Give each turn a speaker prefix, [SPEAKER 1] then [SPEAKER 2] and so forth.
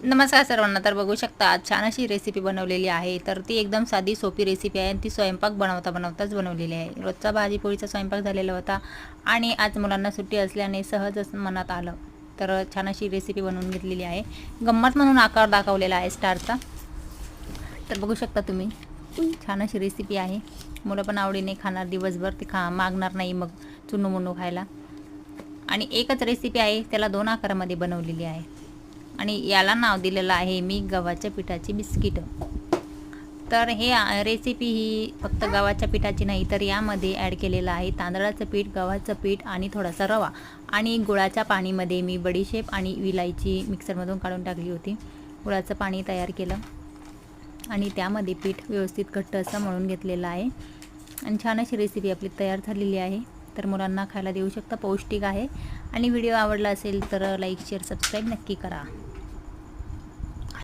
[SPEAKER 1] नमस्कार सर्वांना तर बघू शकता आज छान अशी रेसिपी बनवलेली आहे. तर ती एकदम साधी सोपी रेसिपी आहे आणि ती स्वयंपाक बनवता बनवताच बनवलेली आहे. रोजचा भाजीपोळीचा स्वयंपाक झालेला होता आणि आज मुलांना सुट्टी असल्याने सहजच मनात आलं. तर छान अशी रेसिपी बनवून घेतलेली आहे. गंमत म्हणून आकार दाखवलेला आहे स्टारचा. तर बघू शकता तुम्ही छान अशी रेसिपी आहे. मुलं पण आवडीने खाणार दिवसभर ते खा मागणार नाही मग चुनू मुनू खायला. आणि एकच रेसिपी आहे त्याला दोन आकारामध्ये बनवलेली आहे. आणि याला नाव दिलेलं आहे मी गव्हाच्या पिठाची बिस्किट. तर हे रेसिपी ही फक्त गव्हाच्या पिठाची नाही तर यामध्ये ॲड केलेलं आहे तांदळाचं पीठ गव्हाचं पीठ आणि थोडासा रवा. आणि गुळाच्या पाणीमध्ये मी बडीशेप आणि विलायची मिक्सरमधून काढून टाकली होती. गुळाचं पाणी तयार केलं. आणि त्यामध्ये पीठ व्यवस्थित घट्ट असं मळून घेतलेलं आहे. आणि छान अशी रेसिपी आपली तयार झालेली आहे. तर मुलांना खायला देऊ शकता पौष्टिक आहे. आणि व्हिडिओ आवडला असेल तर लाईक शेअर सबस्क्राईब नक्की करा.